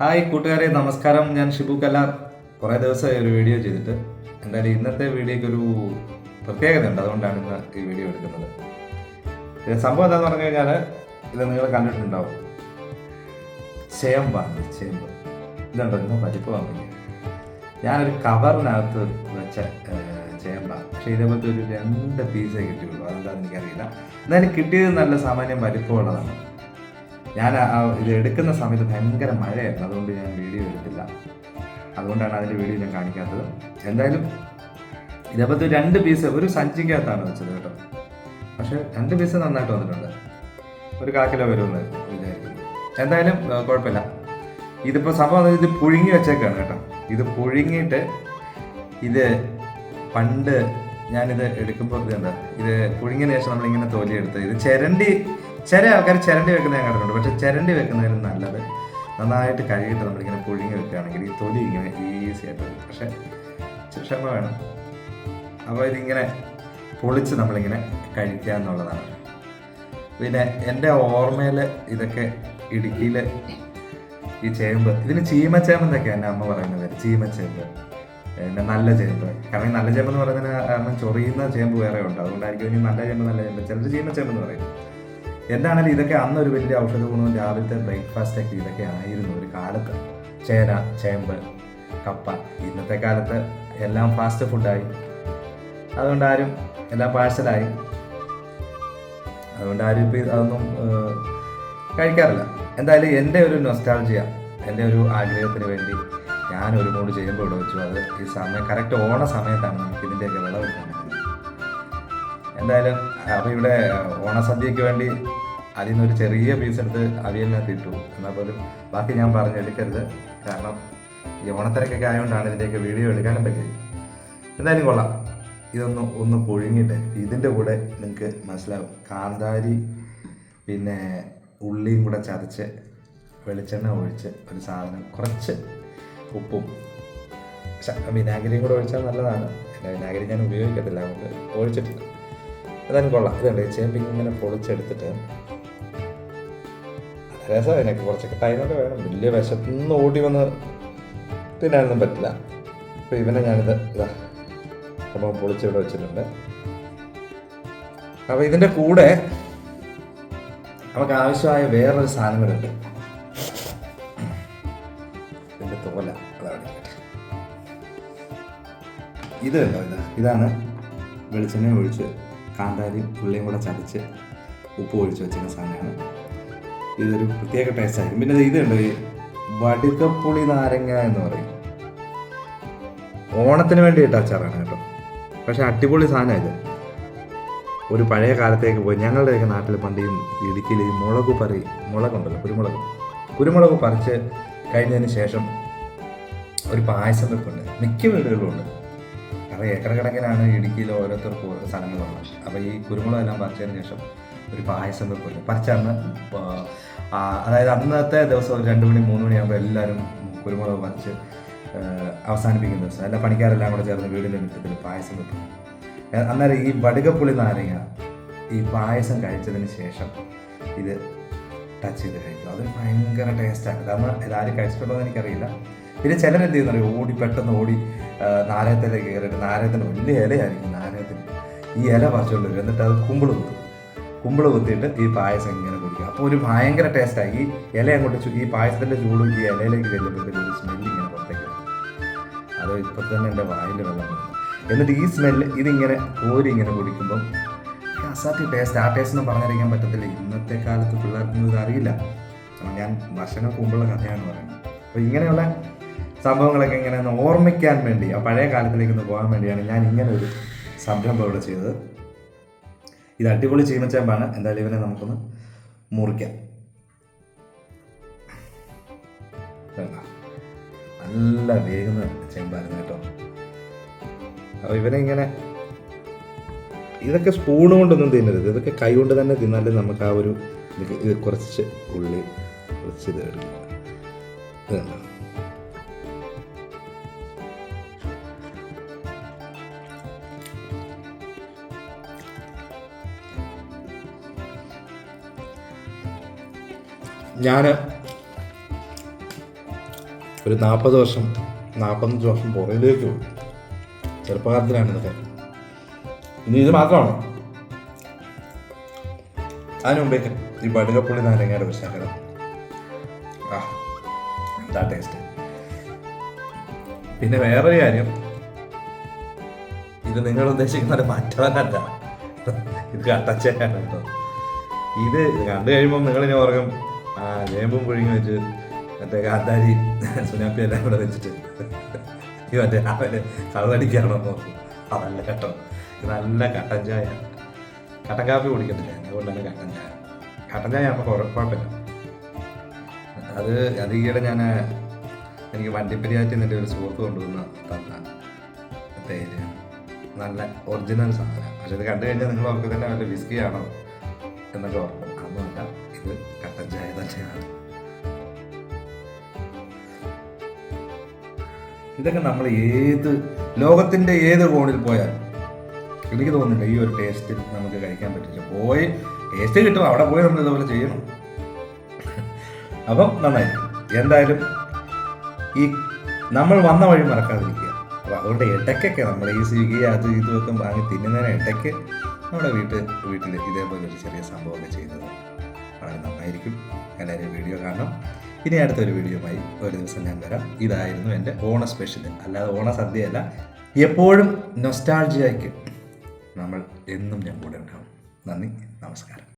Hi കൂട്ടുകാരെ നമസ്കാരം. ഞാൻ ഷിബു കലാർ. കുറേ ദിവസമായി ഒരു വീഡിയോ ചെയ്തിട്ട്. എന്തായാലും ഇന്നത്തെ വീഡിയോയ്ക്ക് ഒരു പ്രത്യേകത ഉണ്ട്. അതുകൊണ്ടാണ് ഇന്ന് ഈ വീഡിയോ എടുക്കുന്നത്. സംഭവം എന്താണെന്ന് പറഞ്ഞു കഴിഞ്ഞാൽ ഇത് നിങ്ങൾ കണ്ടിട്ടുണ്ടാവും. ചേമ്പാണ് ചേമ്പ് ഇതുണ്ടോ? നിങ്ങൾ പരിപ്പ് വന്നില്ല ഞാനൊരു കവറിനകത്ത് വെച്ച ചേമ്പാണ് പക്ഷേ ഇതേപോലത്തെ ഒരു രണ്ട് പീസേ കിട്ടിയുള്ളൂ. അതെന്താണെന്ന് എനിക്കറിയില്ല. എന്നാലും കിട്ടിയത് നല്ല സാമാന്യം വലിപ്പമുള്ളതാണ്. ഞാൻ ഇത് എടുക്കുന്ന സമയത്ത് ഭയങ്കര മഴയായിരുന്നു. അതുകൊണ്ട് ഞാൻ വീഡിയോ എടുത്തില്ല. അതുകൊണ്ടാണ് അതിന്റെ വീഡിയോ ഞാൻ കാണിക്കാത്തത്. എന്തായാലും ഇതേപോലത്തെ രണ്ട് പീസ് ഒരു സഞ്ചിക്കകത്താണ് വെച്ചത് കേട്ടോ. പക്ഷെ രണ്ട് പീസ് നന്നായിട്ട് വന്നിട്ടുണ്ട്. ഒരു കാക്കിലോ വരുമെന്ന് വിചാരിക്കുന്നു. എന്തായാലും കുഴപ്പമില്ല. ഇതിപ്പോൾ സംഭവം ഇത് പുഴുങ്ങി വെച്ചേക്കാണ് കേട്ടോ. ഇത് പുഴുങ്ങിയിട്ട് ഇത് പണ്ട് ഞാനിത് എടുക്കുമ്പോൾ ഇത് എന്താ ഇത് പുഴുങ്ങിയ ശേഷം നമ്മളിങ്ങനെ തോലിയെടുത്ത് ഇത് ചിരണ്ടി ചില ആൾക്കാർ ചിരണ്ടി വെക്കുന്ന ഞാൻ കണ്ടിട്ടുണ്ട്. പക്ഷെ ചിരണ്ടി വെക്കുന്നതിന് നല്ലത് നന്നായിട്ട് കഴുകിയിട്ട് നമ്മളിങ്ങനെ പുഴുങ്ങി വെക്കുകയാണെങ്കിൽ ഈ തൊലി ഇങ്ങനെ ഈസി ആയിട്ട് വരും. പക്ഷെ ക്ഷമ വേണം. അപ്പോൾ ഇതിങ്ങനെ പൊളിച്ച് നമ്മളിങ്ങനെ കഴിക്കുക എന്നുള്ളതാണ്. പിന്നെ എന്റെ ഓർമ്മയിൽ ഇതൊക്കെ ഇടുക്കിയിൽ ഈ ചേമ്പ് ഇതിന് ചീമച്ചേമ്പ് എന്നൊക്കെയാണ് എന്റെ അമ്മ പറയുന്നത്. ചീമച്ചേമ്പ്. പിന്നെ നല്ല ചേമ്പ്. കാരണം ഈ നല്ല ചേമ്പ് എന്ന് പറയുന്നതിന് കാരണം ചൊറിയുന്ന ചേമ്പ് വേറെ ഉണ്ട്. അതുകൊണ്ടായിരിക്കും ഇനി നല്ല ചേമ്പ് നല്ല ചേമ്പ്. ചിലർ ചീമച്ചേമ്പ് എന്ന് പറയും. എന്താണെങ്കിലും ഇതൊക്കെ അന്ന് ഒരു വലിയ ഔഷധ ഗുണവും രാവിലത്തെ ബ്രേക്ക്ഫാസ്റ്റ് ഒക്കെ ഇതൊക്കെ ആയിരുന്നു. ഒരു കാലത്ത് ചേന ചേമ്പ് കപ്പ ഇന്നത്തെ കാലത്ത് എല്ലാം ഫാസ്റ്റ് ഫുഡായി അതുകൊണ്ട് ആരും എല്ലാം പാഴ്സലായി അതുകൊണ്ട് ആരും ഇപ്പോൾ അതൊന്നും കഴിക്കാറില്ല. എന്തായാലും എന്റെ ഒരു നൊസ്റ്റാൾജിയ എന്റെ ഒരു ആഗ്രഹത്തിന് വേണ്ടി ഞാൻ ഒരു മൂട് ചെയ്യുമ്പോൾ ഇവിടെ വെച്ചു. അത് ഈ സമയം കറക്റ്റ് ഓണ സമയത്താണ് നമുക്ക് ഇതിന്റെയൊക്കെ വിളവ് പറ്റുന്നത് എന്തായാലും അപ്പോൾ ഇവിടെ ഓണസദ്യയ്ക്ക് വേണ്ടി അതിൽ നിന്നൊരു ചെറിയ പീസ് എടുത്ത് അവിയലിനകത്ത് ഇട്ടു. എന്നാൽ പോലും ബാക്കി ഞാൻ പറഞ്ഞെടുക്കരുത് കാരണം ഈ ഓണത്തിരക്കൊക്കെ ആയതുകൊണ്ടാണ് ഇതിന്റെയൊക്കെ വീഡിയോ എടുക്കാനും പറ്റിയത്. എന്തായാലും കൊള്ളാം. ഇതൊന്ന് ഒന്ന് പുഴുങ്ങിയിട്ട് ഇതിന്റെ കൂടെ നിങ്ങൾക്ക് മനസ്സിലാവും. കാന്താരി പിന്നെ ഉള്ളിയും കൂടെ ചതച്ച് വെളിച്ചെണ്ണ ഒഴിച്ച് ഒരു സാധനം കുറച്ച് ഉപ്പും വിനാഗിരിയും കൂടെ ഒഴിച്ചാൽ നല്ലതാണ്. വിനാഗിരി ഞാൻ ഉപയോഗിക്കത്തില്ല അതുകൊണ്ട് ഒഴിച്ചിട്ടില്ല അതായത് കൊള്ളാം. ഇതുണ്ട് ഈ ഇങ്ങനെ പൊളിച്ചെടുത്തിട്ട് രസമാണ് എനിക്ക് കുറച്ചൊക്കെ ടൈമൊക്കെ വേണം. വലിയ വിശത്തുനിന്ന് ഓടി വന്ന് തിന്നാനൊന്നും പറ്റില്ല. അപ്പോൾ ഇവനെ ഞാനിത് ഇതാ സംഭവം പൊളിച്ചിവിടെ വെച്ചിട്ടുണ്ട്. അപ്പോൾ ഇതിന്റെ കൂടെ നമുക്ക് ആവശ്യമായ വേറൊരു സാധനം കൂടെ ഉണ്ട് ഇതിന്റെ തോല അതാണ് ഇത് ഇതാണ് വെളിച്ചെണ്ണ ഒഴിച്ച് കാന്താരി ഉള്ളിയും കൂടെ ചതച്ച് ഉപ്പ് ഒഴിച്ച് വെച്ചിരുന്ന സാധനമാണ്. ഇതൊരു പ്രത്യേക ടേസ്റ്റ് ആയിരിക്കും. പിന്നെ ഇത് കണ്ടോ? ഈ വടുക്കപ്പുളി നാരങ്ങ എന്ന് പറയും. ഓണത്തിന് വേണ്ടി ഇട്ട അച്ചാറാണ് കേട്ടോ. പക്ഷെ അടിപൊളി സാധനമാണ് ഇത്. ഒരു പഴയ കാലത്തേക്ക് പോയി. ഞങ്ങളുടെയൊക്കെ നാട്ടിൽ പണ്ട് ഈ ഇടുക്കിയിൽ ഈ മുളക് പറി മുളകുണ്ടല്ലോ കുരുമുളക്. കുരുമുളക് പറിച്ച് കഴിഞ്ഞതിന് ശേഷം ഒരു പായസം വെപ്പുണ്ട്. മിക്ക വീടുകളിലും ഉണ്ട്. കാരണം ഏക്കർ കണക്കിനാണ് ഇടുക്കിയിൽ ഓരോരുത്തർക്കും ഓരോ സ്ഥലങ്ങളുള്ളത് അപ്പോൾ ഈ കുരുമുളക് എല്ലാം പറിച്ചതിന് ശേഷം ഒരു പായസം വെക്കുമല്ലോ പറിച്ചന്ന് അതായത് അന്നത്തെ ദിവസം ഒരു രണ്ട് മണി മൂന്ന് മണിയാകുമ്പോൾ എല്ലാവരും കുരുമുളക് പറിച്ച് അവസാനിപ്പിക്കുന്ന ദിവസം. എല്ലാ പണിക്കാരെല്ലാം കൂടെ ചേർന്ന് വീടിന്റെ മുറ്റത്തിൽ പായസം വെക്കും. അന്നേരം ഈ വടുകപ്പുളി നാരങ്ങ ഈ പായസം കഴിച്ചതിന് ശേഷം ഇത് ടച്ച് ചെയ്ത് കഴിക്കും. അത് ഭയങ്കര ടേസ്റ്റാണ് കാരണം ഇതാരും കഴിച്ചിട്ടുണ്ടോ എന്ന് എനിക്കറിയില്ല. പിന്നെ ചിലരെന്ത് ചെയ്യുന്നറിയോ? ഓടി പെട്ടെന്ന് ഓടി നാരകത്തിലേക്ക് കയറിയിട്ട് നാരകത്തിന് വലിയ ഇലയായിരിക്കും നാരകത്തിന് ഈ ഇല പറിച്ചുകൊണ്ട് വരും. എന്നിട്ട് അത് കുമ്പിൾ കുത്തും. കുമ്പിൾ കുത്തിയിട്ട് ഈ പായസം ഇങ്ങനെ കുടിക്കും. അപ്പോൾ ഒരു ഭയങ്കര ടേസ്റ്റായി ഈ ഇല അങ്ങോട്ട് ഈ പായസത്തിന്റെ ചൂടും ഈ ഇലയിലേക്ക് ചെല്ലുമ്പോഴത്തേക്ക് ഒരു സ്മെല്ല് ഇങ്ങനെ പുറത്തേക്ക് അത് ഇപ്പം തന്നെ എന്റെ വായിൽ വെള്ളം എന്നിട്ട് ഈ സ്മെല്ല് ഇതിങ്ങനെ കോരി ഇങ്ങനെ കുടിക്കുമ്പം അസാധ്യ ടേസ്റ്റ് ആ ടേസ്റ്റ് എന്ന് പറഞ്ഞറിയിക്കാൻ പറ്റത്തില്ല. ഇന്നത്തെ കാലത്ത് പിള്ളേർക്കൊന്നും ഇത് അറിയില്ല. അപ്പോൾ ഞാൻ വർഷങ്ങൾക്ക് മുമ്പുള്ള കഥയാണ് പറയുന്നത്. അപ്പോൾ ഇങ്ങനെയുള്ള സംഭവങ്ങളൊക്കെ ഇങ്ങനെ ഓർമ്മിക്കാൻ വേണ്ടി ആ പഴയ കാലത്തിലേക്ക് ഒന്ന് പോകാൻ വേണ്ടിയാണ് ഞാൻ ഇങ്ങനെ ഒരു സംരംഭം ഇവിടെ ചെയ്തത്. ഇത് അടിപൊളി ചീമച്ചേമ്പാണ് എന്തായാലും ഇവനെ നമുക്കൊന്ന് മുറിക്കാം? നല്ല വേഗുന്ന ചെമ്പായിരുന്നു കേട്ടോ. അപ്പോൾ ഇവനെ ഇങ്ങനെ ഇതൊക്കെ സ്പൂൺ കൊണ്ടൊന്നും തിന്നരുത്. ഇതൊക്കെ കൈ കൊണ്ട് തന്നെ തിന്നാലേ നമുക്ക് ആ ഒരു ഇത് കുറച്ച് ഉള്ളി കുറച്ച് ഇത് എടുക്കാം ഞാൻ ഒരു നാൽപ്പത് വർഷം നാൽപ്പത്തഞ്ച് വർഷം പുറകിലേക്ക് പോയി. ചെറുപ്പകാലത്തിലാണ് ഇതൊക്കെ ഇനി ഇത് മാത്രമാണ്. അതിന് മുമ്പേക്ക് ഈ ബടുകപ്പുള്ളി നാരങ്ങയുടെ പ്രശ്നങ്ങൾ എന്താ ടേസ്റ്റ് പിന്നെ വേറൊരു കാര്യം. ഇത് നിങ്ങൾ ഉദ്ദേശിക്കുന്ന ഒരു മറ്റവനല്ല ഇത് കട്ടച്ചയാണ് കേട്ടോ. ഇത് കണ്ടു കഴിയുമ്പോൾ നിങ്ങളിനി ഓർക്കും ആ വേമ്പും പുഴുങ്ങി വെച്ച് മറ്റേ കാന്താരി സുനാപ്പി എല്ലാം കൂടെ വെച്ചിട്ട്. ഈ മറ്റേ അവന് കള്ളടിക്കാണോ നോക്കും. അതല്ല കേട്ടോ. നല്ല കട്ടൻ ചായ. കട്ടൻ കാപ്പി കുടിക്കത്തില്ല. അതുകൊണ്ട് തന്നെ കട്ടൻ ചായ. കട്ടൻ ചായ ആകുമ്പോൾ കുഴപ്പമില്ല അത് അത് ഈയിടെ ഞാൻ എനിക്ക് വണ്ടിപ്പെരിയാറ്റിൽ നിന്നിട്ട് ഒരു സുഹൃത്ത് കൊണ്ടുവന്ന് തന്ന തേയില. നല്ല ഒറിജിനൽ സാധനം. പക്ഷെ ഇത് കണ്ടു കഴിഞ്ഞാൽ നിങ്ങൾ ഓർക്ക് തന്നെ വിസ്കി ആണോ എന്നൊക്കെ ഓർക്കും. അതുകൊണ്ടാണ് ഇത് കട്ടൻ ചായ തന്നെയാണ് ഇതൊക്കെ നമ്മൾ ഏത് ലോകത്തിന്റെ ഏത് കോണിൽ പോയാൽ എനിക്ക് തോന്നുന്നില്ല ഈ ഒരു ടേസ്റ്റ് നമുക്ക് കഴിക്കാൻ പറ്റില്ല. പോയി ടേസ്റ്റ് കിട്ടും അവിടെ പോയി നമ്മൾ ഇതുപോലെ ചെയ്യണം. അപ്പം നന്നായിരിക്കും എന്തായാലും ഈ നമ്മൾ വന്ന വഴി മറക്കാതിരിക്കുക. അപ്പോൾ അതുകൊണ്ട് ഇടയ്ക്കൊക്കെ നമ്മൾ ഈ സ്വിഗ്ഗി അത് ഇതുമൊക്കെ വാങ്ങി തിന്നുന്നതിന് ഇടയ്ക്ക് നമ്മുടെ വീട്ടിൽ വീട്ടിൽ ഇതേപോലെ ഒരു ചെറിയ സംഭവമൊക്കെ ചെയ്യുന്നത് വളരെ നന്നായിരിക്കും. എല്ലാവരും വീഡിയോ കാണണം. ഇനി അടുത്തൊരു വീഡിയോയുമായി ഒരു ദിവസം ഞാൻ വരാം. ഇതായിരുന്നു എന്റെ ഓണ സ്പെഷ്യൽ അല്ലാതെ ഓണ സദ്യയല്ല എപ്പോഴും നൊസ്റ്റാൾജിയായിക്ക് നമ്മൾ എന്നും ഞാൻ കൂടെ ഉണ്ടാവും. നന്ദി നമസ്കാരം.